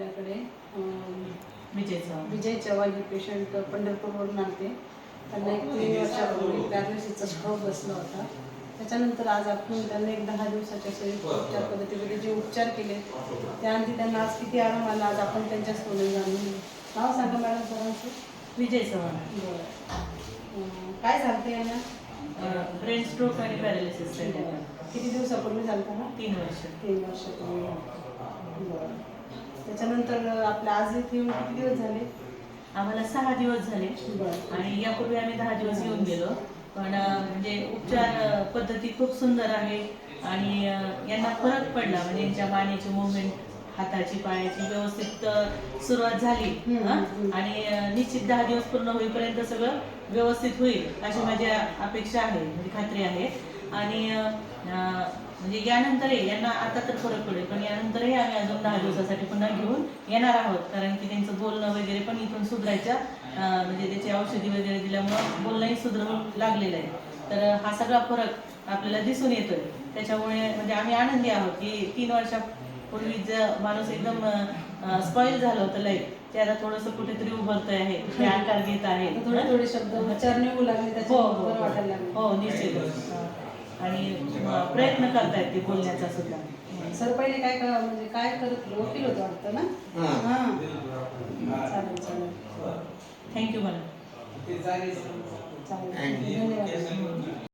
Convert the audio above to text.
आपल्याकडे विजय चव्हाण. हे पेशंट पंढरपूरवरून आलते. त्यांना एक तीन वर्षापूर्वी पॅरालिसिसचा स्ट्रोक बसला होता. त्याच्यानंतर आज आपण त्यांना एक दहा दिवसाच्या उपचार पद्धतीमध्ये जे उपचार केले त्याआधी त्यांना आज किती आराम आला आज आपण त्यांच्या तोंडून जाणून. नाव सांगा मॅडम सरांचं विजय चव्हाण. बरं. काय झालं यांना? ब्रेन स्ट्रोक आणि पॅरालिसिस किती दिवसापूर्वी झालं ना तीन वर्ष. तीन वर्षापूर्वी बरं. त्याच्यानंतर आपल्या आज इथे येऊन किती दिवस झाले? आम्हाला सहा दिवस झाले. आणि यापूर्वी आम्ही दहा दिवस येऊन गेलो. पण म्हणजे उपचार पद्धती खूप सुंदर आहे. आणि यांना फरक पडला. म्हणजे यांच्या मानेची मुवमेंट हाताची पायाची व्यवस्थित सुरुवात झाली. आणि निश्चित दहा दिवस पूर्ण होईपर्यंत सगळं व्यवस्थित होईल अशी माझी अपेक्षा आहे म्हणजे खात्री आहे. आणि म्हणजे यानंतरही यांना आता तर फरक पडेल पण यानंतरही आम्ही अजून दहा दिवसासाठी पुन्हा घेऊन येणार आहोत. कारण की त्यांचं बोलणं वगैरे पण इथून सुधारायच्या म्हणजे त्याची औषधी वगैरे दिल्यामुळं बोलणंही सुधरू लागलेलं आहे. तर हा सगळा फरक आपल्याला दिसून येतोय. त्याच्यामुळे म्हणजे आम्ही आनंदी आहोत की तीन वर्षापूर्वी जर माणूस एकदम स्पॉईल झालं होतं लाईफ ते आता थोडंसं कुठेतरी उभरतंय आहे ते आकार घेत आहे. थोडे थोडे शब्द उच्चार निघू लागले हो त्याच्यामुळे हो. बरं आणि प्रयत्न करतायत ते बोलण्याचा सुद्धा. सर पहिले काय करा म्हणजे काय करत होते? वकील होतो वाटतं ना? हां. चालेल चालेल. Thank you madam. चालेल. धन्यवाद.